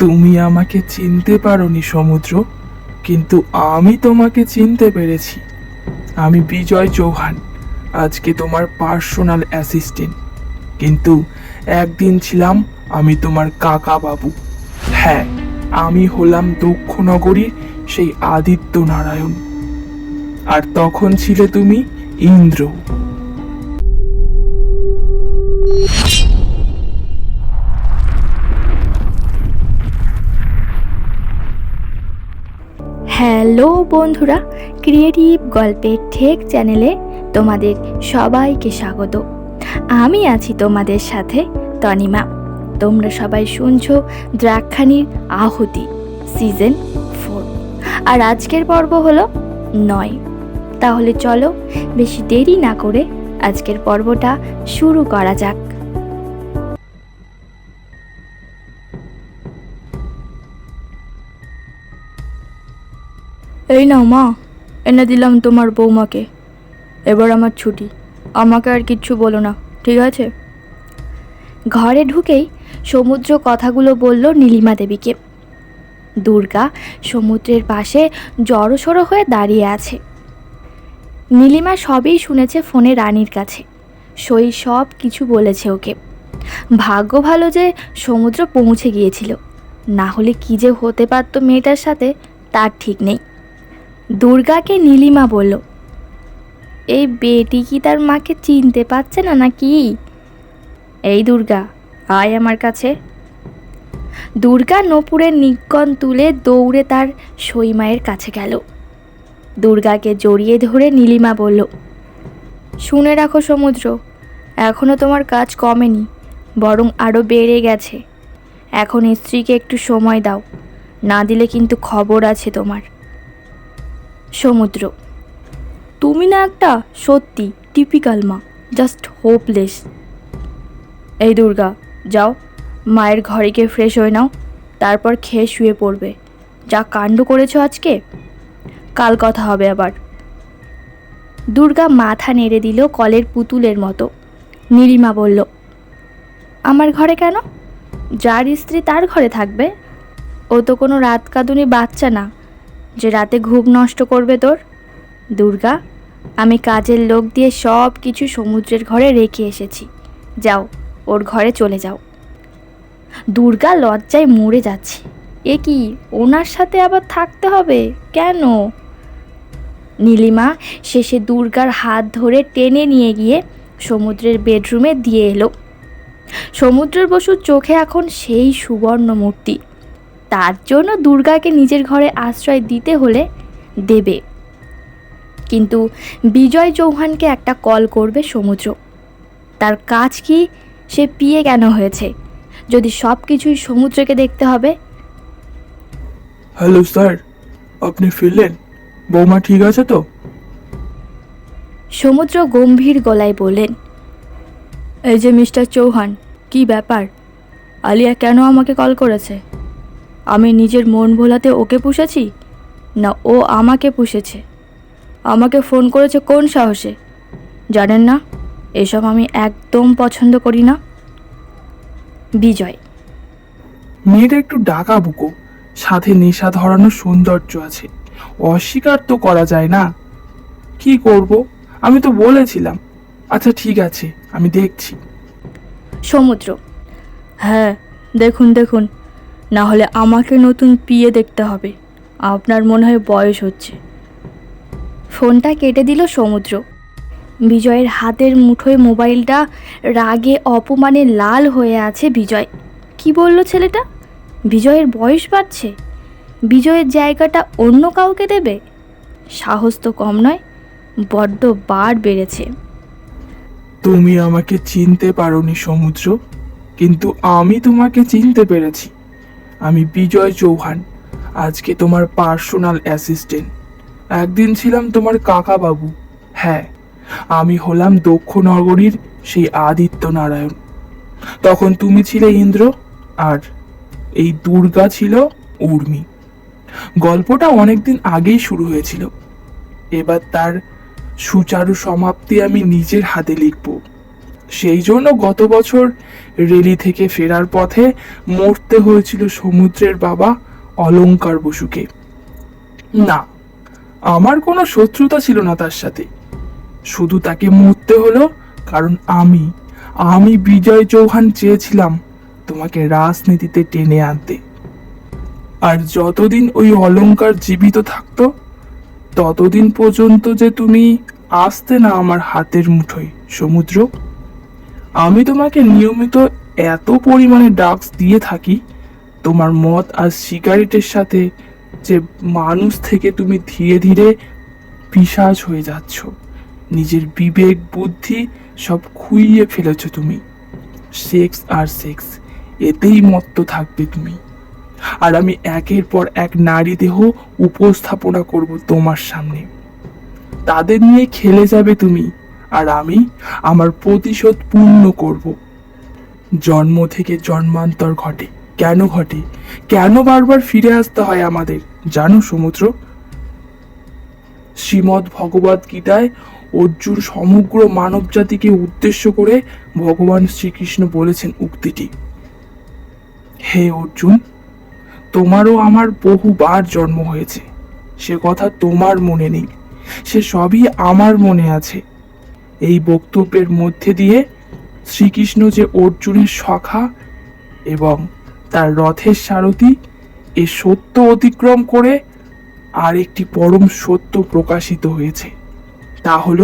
তুমি আমাকে চিনতে পারোনি, সমুদ্র, কিন্তু আমি তোমাকে চিনতে পেরেছি। আমি বিজয় চৌহান, আজকে তোমার পার্সোনাল অ্যাসিস্ট্যান্ট। কিন্তু একদিন ছিলাম আমি তোমার কাকা বাবু হ্যাঁ আমি হলাম দক্ষ নগরীর সেই আদিত্য নারায়ণ আর তখন ছিলে তুমি ইন্দ্র। হ্যালো বন্ধুরা, ক্রিয়েটিভ গল্পের ঠেক চ্যানেলে তোমাদের সবাইকে স্বাগত। আমি আছি তোমাদের সাথে তনিমা। তোমরা সবাই শুনছো দ্রাক্ষানির আহুতি, সিজন ফোর। আর আজকের পর্ব হলো নয়। তাহলে চলো বেশি দেরি না করে আজকের পর্বটা শুরু করা যাক। এই নাও মা, এনে দিলাম তোমার বৌমাকে। এবার আমার ছুটি, আমাকে আর কিচ্ছু বলো না, ঠিক আছে? ঘরে ঢুকেই সমুদ্র কথাগুলো বলল নীলিমা দেবীকে। দুর্গা সমুদ্রের পাশে জড়সড়ো হয়ে দাঁড়িয়ে আছে। নীলিমা সবই শুনেছে ফোনে রানীর কাছে, সই সব কিছু বলেছে ওকে। ভাগ্য ভালো যে সমুদ্র পৌঁছে গিয়েছিল, না হলে কী যে হতে পারতো মেয়েটার সাথে, তার ঠিক নেই। দুর্গাকে নীলিমা বলল, এই বেটি কি তার মাকে চিনতে পারছে না নাকি? এই দুর্গা, আয় আমার কাছে। দুর্গা নপুরের নিকন তুলে দৌড়ে তার সইমায়ের কাছে গেল। দুর্গাকে জড়িয়ে ধরে নীলিমা বলল, শুনে রাখো সমুদ্র এখনও তোমার কাজ কমেনি, বরং আরও বেড়ে গেছে। এখন স্ত্রীকে একটু সময় দাও, না দিলে কিন্তু খবর আছে তোমার। সমুদ্র। তুমি না একটা সত্যি টিপিক্যাল মা জাস্ট হোপলেস এই দুর্গা, যাও, মায়ের ঘরে গিয়ে ফ্রেশ হয়ে নাও, তারপর খেয়ে শুয়ে পড়বে। যা কাণ্ড করেছ আজকে, কাল কথা হবে আবার। দুর্গা মাথা নেড়ে দিল কলের পুতুলের মতো। নীলিমা বলল, আমার ঘরে কেন? যার স্ত্রী তার ঘরে থাকবে? ও তো কোনো রাত কাঁদুনি বাচ্চা না। যে রাতে ঘুম নষ্ট করবে তোর? দুর্গা, আমি কাজের লোক দিয়ে সব কিছু সমুদ্রের ঘরে রেখে এসেছি। যাও, ওর ঘরে চলে যাও। দুর্গা লজ্জায় মরে যাচ্ছে। এ কি, ওনার সাথে আবার থাকতে হবে? কেন? নীলিমা শেষে দুর্গার হাত ধরে টেনে নিয়ে গিয়ে সমুদ্রের বেডরুমে দিয়ে এলো। সমুদ্রের বসুর চোখে এখন সেই সুবর্ণ মূর্তি তার জন্য দুর্গাকে নিজের ঘরে আশ্রয় দিতে হলে দেবে। কিন্তু বিজয় চৌহানকে একটা কল করবে সমুদ্র। তার কাজ কি? সে পিয়ে কেন হয়েছে? যদি সব কিছুই সমুদ্রকে দেখতে হবে। Hello sir. আপনি ফিরলেন? বৌমা ঠিক আছে তো? সমুদ্র গম্ভীর গলায় বললেন এই যে মিস্টার চৌহান কি ব্যাপার? আলিয়া কেন আমাকে কল করেছে? আমি নিজের মন ভোলাতে ওকে পুষেছি? না ও আমাকে পুষেছে। আমাকে ফোন করেছে কোন সাহসে? জানেন না এসব আমি একদম পছন্দ করি না। বিজয়। মেয়েটা একটু ডাকা বুকো। সাথে নেশা ধরানোর সৌন্দর্য আছে। অস্বীকার তো করা যায় না। কি করব? আমি তো বলেছিলাম। আচ্ছা ঠিক আছে আমি দেখছি। সমুদ্র। হ্যাঁ দেখুন দেখুন। না হলে আমাকে নতুন পিয়ে দেখতে হবে। আপনার মনে হয় বয়স হচ্ছে। ফোনটা কেটে দিল সমুদ্র। বিজয়ের হাতের মুঠোয় মোবাইলটা রাগে অপমানে লাল হয়ে আছে বিজয়। কি বলল ছেলেটা? বিজয়ের বয়স বাড়ছে? বিজয়ের জায়গাটা অন্য কাউকে দেবে? সাহস তো কম নয়, বড্ড বার বেড়েছে। তুমি আমাকে চিনতে পারোনি সমুদ্র, কিন্তু আমি তোমাকে চিনতে পেরেছি। আমি বিজয় চৌহান, আজকে তোমার পার্সোনাল অ্যাসিস্ট্যান্ট একদিন ছিলাম তোমার কাকা বাবু হ্যাঁ আমি হলাম দক্ষ নগরীর সেই আদিত্য নারায়ণ তখন তুমি ছিলে ইন্দ্র আর এই দুর্গা ছিল উর্মি। গল্পটা অনেকদিন আগেই শুরু হয়েছিল। এবার তার সুচারু সমাপ্তি আমি নিজের হাতে লিখব। সেই জন্য গত বছর রেলি থেকে ফেরার পথে মরতে হয়েছিল সমুদ্রের বাবা অলংকার বসুকে। না, আমার কোনো শত্রুতা ছিল না তার সাথে। শুধু তাকে মরতে হলো, কারণ আমি আমি বিজয় চৌহান চেয়েছিলাম তোমাকে রাজনীতিতে টেনে আনতে। আর যতদিন ওই অলংকার জীবিত থাকতো, ততদিন পর্যন্ত যে তুমি আসতে না আমার হাতের মুঠোয় সমুদ্র আমি তোমাকে নিয়মিত এত পরিমাণে ড্রাগস দিয়ে থাকি, তোমার মদ আর সিগারেটের সাথে যে মানুষ থেকে তুমি ধীরে ধীরে পিসাজ হয়ে যাচ্ছ। নিজের বিবেক, বুদ্ধি সব খুইয়ে ফেলেছ তুমি। সেক্স আর সেক্স এতেই মত্ত থাকবে তুমি। আর আমি একের পর এক নারী দেহ উপস্থাপনা করব তোমার সামনে। তাদের নিয়ে খেলে যাবে তুমি। আর আমি আমার প্রতিশোধ পূর্ণ করব। জন্ম থেকে জন্মান্তর ঘটে। কেন ঘটে? কেন বারবার ফিরে আসতে হয় আমাদের? জানো সমুদ্র? শ্রীমৎ ভগবত গীতায় অর্জুন সমগ্র মানব জাতিকে উদ্দেশ্য করে ভগবান শ্রীকৃষ্ণ বলেছেন উক্তিটি। হে অর্জুন, তোমারও আমার বহুবার জন্ম হয়েছে। সে কথা তোমার মনে নেই। সে সবই আমার মনে আছে। এই বক্তব্যের মধ্যে দিয়ে শ্রীকৃষ্ণ যে অর্জুনের সখা এবং তার রথের সারথি এ সত্য অতিক্রম করে আর একটি পরম সত্য প্রকাশিত হয়েছে, তা হল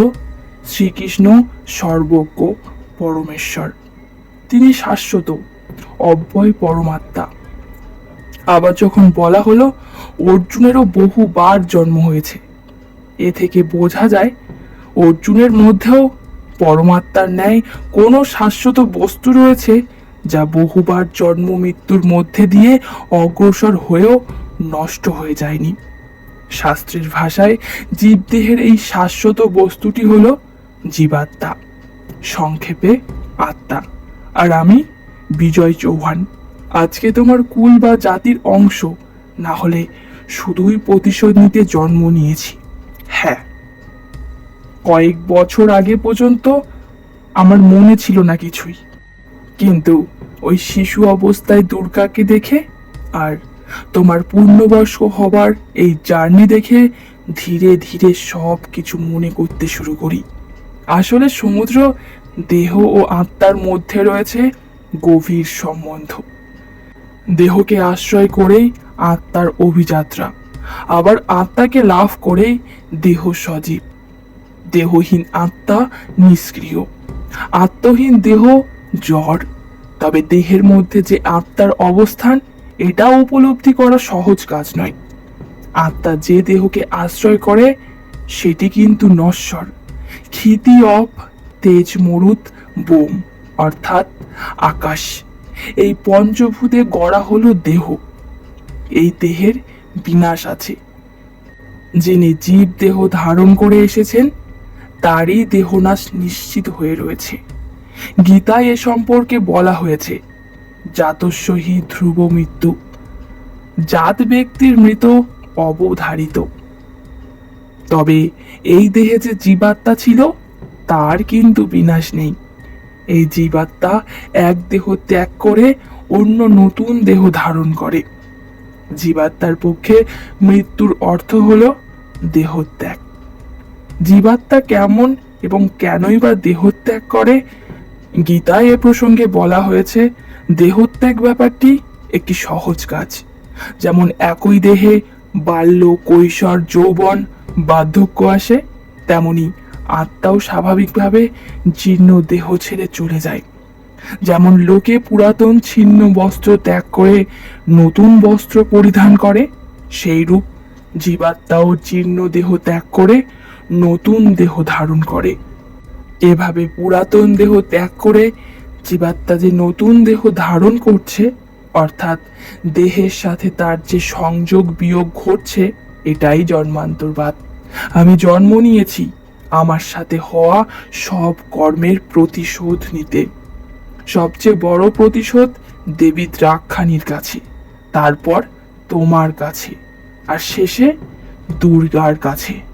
শ্রীকৃষ্ণ সর্বজ্ঞ পরমেশ্বর। তিনি শাশ্বত, অব্যয় পরমাত্মা। আবার যখন বলা হলো অর্জুনেরও বহুবার জন্ম হয়েছে, এ থেকে বোঝা যায় অর্জুনের মধ্যেও পরমাত্মার ন্যায় কোনো শাশ্বত বস্তু রয়েছে যা বহুবার জন্ম মৃত্যুর মধ্যে দিয়ে অগ্রসর হয়েও নষ্ট হয়ে যায়নি। শাস্ত্রের ভাষায় জীবদেহের এই শাশ্বত বস্তুটি হল জীবাত্মা, সংক্ষেপে আত্মা। আর আমি বিজয় চৌহান। আজকে তোমার কুল বা জাতির অংশ, না হলে শুধুই প্রতিশোধ নিতে জন্ম নিয়েছি। হ্যাঁ কয়েক বছর আগে পর্যন্ত আমার মনে ছিল না কিছুই। কিন্তু ওই শিশু অবস্থায় দুর্গাকে দেখে আর তোমার পূর্ণবয়স্ক হবার এই জার্নি দেখে ধীরে ধীরে সব কিছু মনে করতে শুরু করি। আসলে সমুদ্র, দেহ ও আত্মার মধ্যে রয়েছে গভীর সম্বন্ধ। দেহকে আশ্রয় করেই আত্মার অভিযাত্রা, আবার আত্মাকে লাভ করেই দেহ সজীব। দেহহীন আত্মা নিষ্ক্রিয়। আত্মহীন দেহ জড়। তবে দেহের মধ্যে যে আত্মার অবস্থান, এটা উপলব্ধি করা সহজ কাজ নয়। আত্মা যে দেহকে আশ্রয় করে, সেটি কিন্তু নশ্বর। ক্ষিতি অপ, তেজ মরুত, বোম, অর্থাৎ আকাশ। এই পঞ্চভূতে গড়া হলো দেহ। এই দেহের বিনাশ আছে। যিনি জীব দেহ ধারণ করে এসেছেন তারই দেহনাশ নিশ্চিত হয়ে রয়েছে। গীতায় এ সম্পর্কে বলা হয়েছে জাতস্যহি ধ্রুব মৃত্যু, জাত ব্যক্তির মৃত অবধারিত। তবে এই দেহে যে জীবাত্মা ছিল, তার কিন্তু বিনাশ নেই। এই জীবাত্মা এক দেহ ত্যাগ করে অন্য নতুন দেহ ধারণ করে। জীবাত্মার পক্ষে মৃত্যুর অর্থ হল দেহত্যাগ জীবাত্মা কেমন এবং কেনই বা দেহত্যাগ করে? গীতায় এ প্রসঙ্গে বলা হয়েছে, দেহত্যাগ ব্যাপারটি একটি সহজ কাজ। যেমন একই দেহে বাল্য, কৈশোর, যৌবন, বার্ধক্য আসে, তেমনি আত্মাও স্বাভাবিকভাবে জীর্ণ দেহ ছেড়ে চলে যায়। যেমন লোকে পুরাতন ছিন্ন বস্ত্র ত্যাগ করে নতুন বস্ত্র পরিধান করে সেই রূপ জীবাত্মাও জীর্ণ দেহ ত্যাগ করে নতুন দেহ ধারণ করে। এভাবে পুরাতন দেহ ত্যাগ করে জীবাত্মা যে নতুন দেহ ধারণ করছে, অর্থাৎ দেহের সাথে তার যে সংযোগ বিয়োগ ঘটছে, এটাই জন্মান্তরবাদ। আমি জন্ম নিয়েছি আমার সাথে হওয়া সব কর্মের প্রতিশোধ নিতে। সবচেয়ে বড় প্রতিশোধ দেবী দ্রাক্ষানির কাছে, তারপর তোমার কাছে, আর শেষে দুর্গার কাছে।